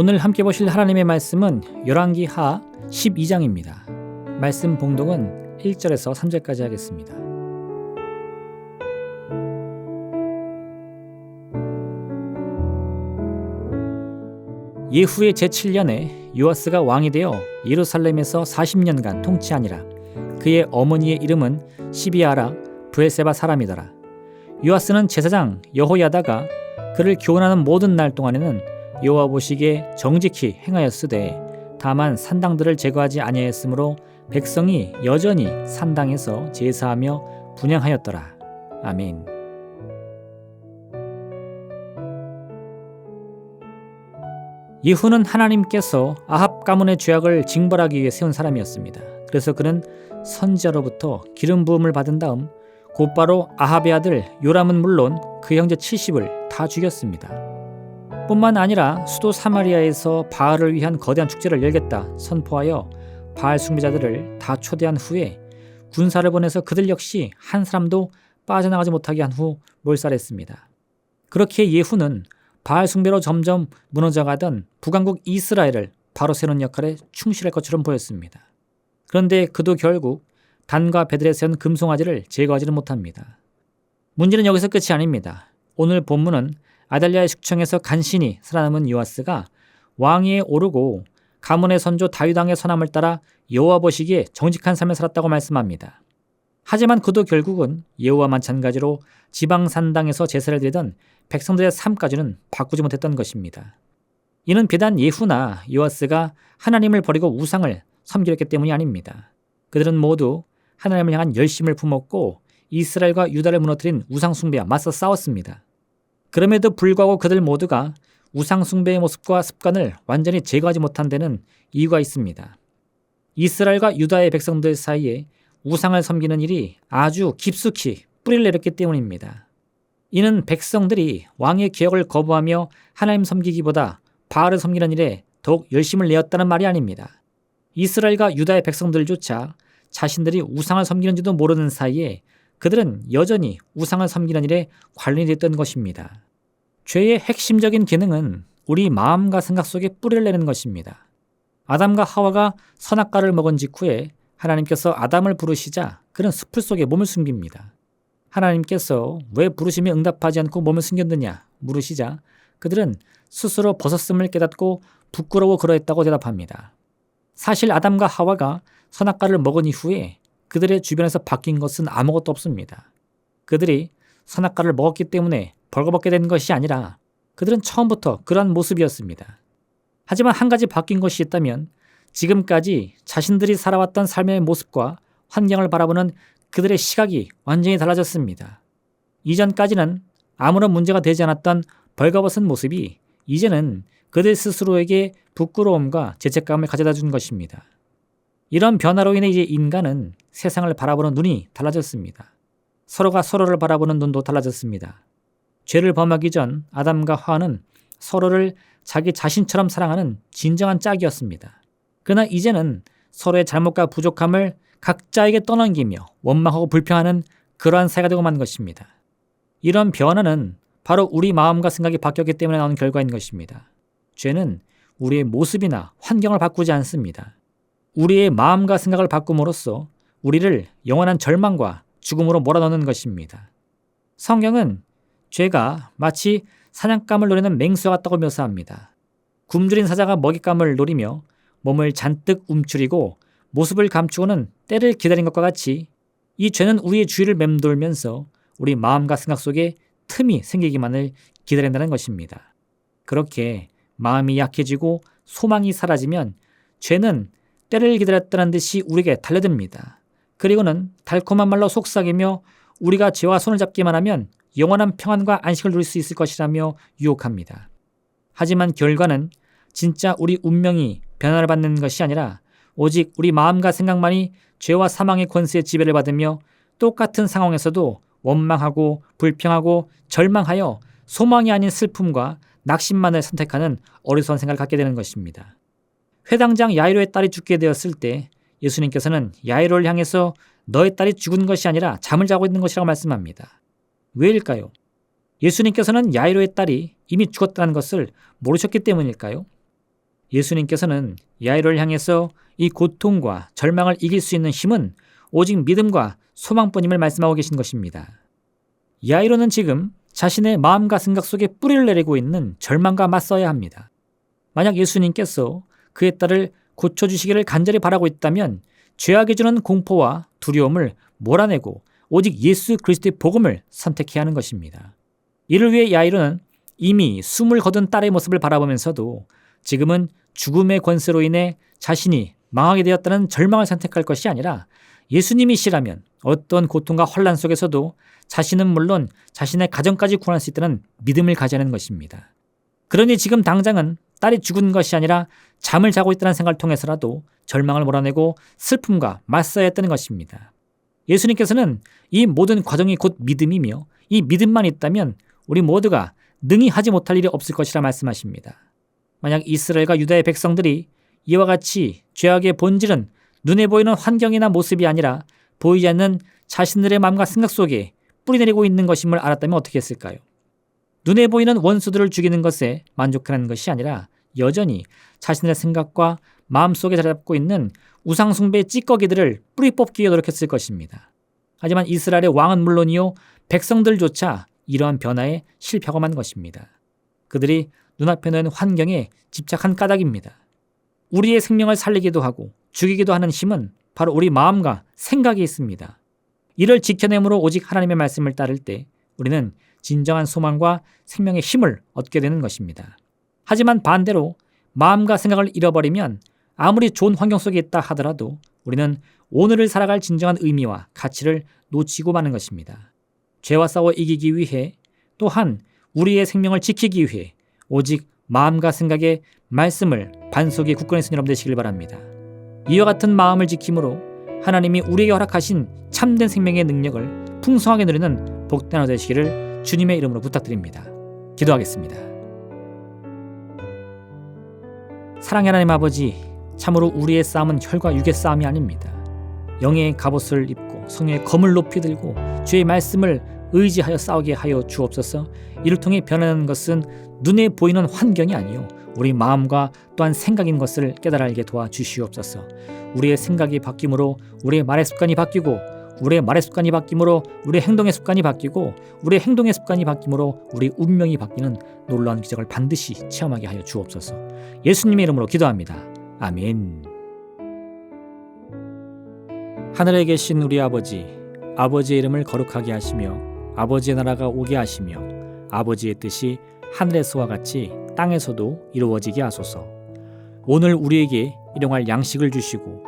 오늘 함께 보실 하나님의 말씀은 열왕기 하 12장입니다. 말씀 봉독은 1절에서 3절까지 하겠습니다. 예후의 제7년에 요아스가 왕이 되어 예루살렘에서 40년간 통치하니라. 그의 어머니의 이름은 시비아라 브에세바 사람이더라. 요아스는 제사장 여호야다가 그를 교훈하는 모든 날 동안에는 여호와 보시기에 정직히 행하였으되 다만 산당들을 제거하지 아니하였으므로 백성이 여전히 산당에서 제사하며 분양하였더라. 아멘. 예후는 하나님께서 아합 가문의 죄악을 징벌하기 위해 세운 사람이었습니다. 그래서 그는 선지자로부터 기름 부음을 받은 다음 곧바로 아합의 아들 요람은 물론 그 형제 70을 다 죽였습니다. 뿐만 아니라 수도 사마리아에서 바알을 위한 거대한 축제를 열겠다 선포하여 바알 숭배자들을 다 초대한 후에 군사를 보내서 그들 역시 한 사람도 빠져나가지 못하게 한 후 몰살했습니다. 그렇게 예후는 바알 숭배로 점점 무너져가던 북왕국 이스라엘을 바로 세우는 역할에 충실할 것처럼 보였습니다. 그런데 그도 결국 단과 세운 금송아지를 제거하지는 못합니다. 문제는 여기서 끝이 아닙니다. 오늘 본문은 아달리아의 숙청에서 간신히 살아남은 요아스가 왕위에 오르고 가문의 선조 다윗왕의 선함을 따라 여호와 보시기에 정직한 삶을 살았다고 말씀합니다. 하지만 그도 결국은 예후와 마찬가지로 지방 산당에서 제사를 드리던 백성들의 삶까지는 바꾸지 못했던 것입니다. 이는 비단 예후나 요아스가 하나님을 버리고 우상을 섬기렸기 때문이 아닙니다. 그들은 모두 하나님을 향한 열심을 품었고 이스라엘과 유다를 무너뜨린 우상 숭배와 맞서 싸웠습니다. 그럼에도 불구하고 그들 모두가 우상숭배의 모습과 습관을 완전히 제거하지 못한 데는 이유가 있습니다. 이스라엘과 유다의 백성들 사이에 우상을 섬기는 일이 아주 깊숙이 뿌리를 내렸기 때문입니다. 이는 백성들이 왕의 기억을 거부하며 하나님 섬기기보다 바알을 섬기는 일에 더욱 열심을 내었다는 말이 아닙니다. 이스라엘과 유다의 백성들조차 자신들이 우상을 섬기는지도 모르는 사이에 그들은 여전히 우상을 섬기는 일에 관련이 됐던 것입니다. 죄의 핵심적인 기능은 우리 마음과 생각 속에 뿌리를 내는 것입니다. 아담과 하와가 선악과를 먹은 직후에 하나님께서 아담을 부르시자 그는 숲을 속에 몸을 숨깁니다. 하나님께서 왜 부르심에 응답하지 않고 몸을 숨겼느냐 물으시자 그들은 스스로 벗었음을 깨닫고 부끄러워 그러했다고 대답합니다. 사실 아담과 하와가 선악과를 먹은 이후에 그들의 주변에서 바뀐 것은 아무것도 없습니다. 그들이 선악과를 먹었기 때문에 벌거벗게 된 것이 아니라 그들은 처음부터 그러한 모습이었습니다. 하지만 한 가지 바뀐 것이 있다면 지금까지 자신들이 살아왔던 삶의 모습과 환경을 바라보는 그들의 시각이 완전히 달라졌습니다. 이전까지는 아무런 문제가 되지 않았던 벌거벗은 모습이 이제는 그들 스스로에게 부끄러움과 죄책감을 가져다 준 것입니다. 이런 변화로 인해 이제 인간은 세상을 바라보는 눈이 달라졌습니다. 서로가 서로를 바라보는 눈도 달라졌습니다. 죄를 범하기 전 아담과 하와는 서로를 자기 자신처럼 사랑하는 진정한 짝이었습니다. 그러나 이제는 서로의 잘못과 부족함을 각자에게 떠넘기며 원망하고 불평하는 그러한 사이가 되고 만 것입니다. 이런 변화는 바로 우리 마음과 생각이 바뀌었기 때문에 나온 결과인 것입니다. 죄는 우리의 모습이나 환경을 바꾸지 않습니다. 우리의 마음과 생각을 바꿈으로써 우리를 영원한 절망과 죽음으로 몰아넣는 것입니다. 성경은 죄가 마치 사냥감을 노리는 맹수와 같다고 묘사합니다. 굶주린 사자가 먹잇감을 노리며 몸을 잔뜩 움츠리고 모습을 감추고는 때를 기다린 것과 같이 이 죄는 우리의 주위를 맴돌면서 우리 마음과 생각 속에 틈이 생기기만을 기다린다는 것입니다. 그렇게 마음이 약해지고 소망이 사라지면 죄는 때를 기다렸다는 듯이 우리에게 달려듭니다. 그리고는 달콤한 말로 속삭이며 우리가 죄와 손을 잡기만 하면 영원한 평안과 안식을 누릴 수 있을 것이라며 유혹합니다. 하지만 결과는 진짜 우리 운명이 변화를 받는 것이 아니라 오직 우리 마음과 생각만이 죄와 사망의 권세의 지배를 받으며 똑같은 상황에서도 원망하고 불평하고 절망하여 소망이 아닌 슬픔과 낙심만을 선택하는 어리석은 생각을 갖게 되는 것입니다. 회당장 야이로의 딸이 죽게 되었을 때 예수님께서는 야이로를 향해서 너의 딸이 죽은 것이 아니라 잠을 자고 있는 것이라고 말씀합니다. 왜일까요? 예수님께서는 야이로의 딸이 이미 죽었다는 것을 모르셨기 때문일까요? 예수님께서는 야이로를 향해서 이 고통과 절망을 이길 수 있는 힘은 오직 믿음과 소망뿐임을 말씀하고 계신 것입니다. 야이로는 지금 자신의 마음과 생각 속에 뿌리를 내리고 있는 절망과 맞서야 합니다. 만약 예수님께서 그의 딸을 고쳐주시기를 간절히 바라고 있다면 죄악이 주는 공포와 두려움을 몰아내고 오직 예수 그리스도의 복음을 선택해야 하는 것입니다. 이를 위해 야이로는 이미 숨을 거둔 딸의 모습을 바라보면서도 지금은 죽음의 권세로 인해 자신이 망하게 되었다는 절망을 선택할 것이 아니라 예수님이시라면 어떤 고통과 혼란 속에서도 자신은 물론 자신의 가정까지 구원할 수 있다는 믿음을 가지는 것입니다. 그러니 지금 당장은 딸이 죽은 것이 아니라 잠을 자고 있다는 생각을 통해서라도 절망을 몰아내고 슬픔과 맞서야 했다는 것입니다. 예수님께서는 이 모든 과정이 곧 믿음이며 이 믿음만 있다면 우리 모두가 능히 하지 못할 일이 없을 것이라 말씀하십니다. 만약 이스라엘과 유다의 백성들이 이와 같이 죄악의 본질은 눈에 보이는 환경이나 모습이 아니라 보이지 않는 자신들의 마음과 생각 속에 뿌리내리고 있는 것임을 알았다면 어떻게 했을까요? 눈에 보이는 원수들을 죽이는 것에 만족하는 것이 아니라 여전히 자신의 생각과 마음 속에 자리 잡고 있는 우상숭배의 찌꺼기들을 뿌리 뽑기 위해 노력했을 것입니다. 하지만 이스라엘의 왕은 물론이요 백성들조차 이러한 변화에 실패하고만 것입니다. 그들이 눈앞에 놓인 환경에 집착한 까닭입니다. 우리의 생명을 살리기도 하고 죽이기도 하는 힘은 바로 우리 마음과 생각에 있습니다. 이를 지켜내므로 오직 하나님의 말씀을 따를 때 우리는 진정한 소망과 생명의 힘을 얻게 되는 것입니다. 하지만 반대로 마음과 생각을 잃어버리면 아무리 좋은 환경 속에 있다 하더라도 우리는 오늘을 살아갈 진정한 의미와 가치를 놓치고 마는 것입니다. 죄와 싸워 이기기 위해 또한 우리의 생명을 지키기 위해 오직 마음과 생각의 말씀을 반석에 굳건히 쓴 여러분 되시길 바랍니다. 이와 같은 마음을 지킴으로 하나님이 우리에게 허락하신 참된 생명의 능력을 풍성하게 누리는 복된 하루 되시기를 주님의 이름으로 부탁드립니다. 기도하겠습니다. 사랑의 하나님 아버지, 참으로 우리의 싸움은 혈과 육의 싸움이 아닙니다. 영의 갑옷을 입고 성령의 검을 높이 들고 주의 말씀을 의지하여 싸우게 하여 주옵소서. 이를 통해 변하는 것은 눈에 보이는 환경이 아니요 우리 마음과 또한 생각인 것을 깨달아 알게 도와 주시옵소서. 우리의 생각이 바뀜으로 우리의 말의 습관이 바뀌고 우리의 말의 습관이 바뀜으로 우리의 행동의 습관이 바뀌고 우리의 행동의 습관이 바뀜으로 우리 운명이 바뀌는 놀라운 기적을 반드시 체험하게 하여 주옵소서. 예수님의 이름으로 기도합니다. 아멘. 하늘에 계신 우리 아버지, 아버지의 이름을 거룩하게 하시며 아버지의 나라가 오게 하시며 아버지의 뜻이 하늘에서와 같이 땅에서도 이루어지게 하소서. 오늘 우리에게 일용할 양식을 주시고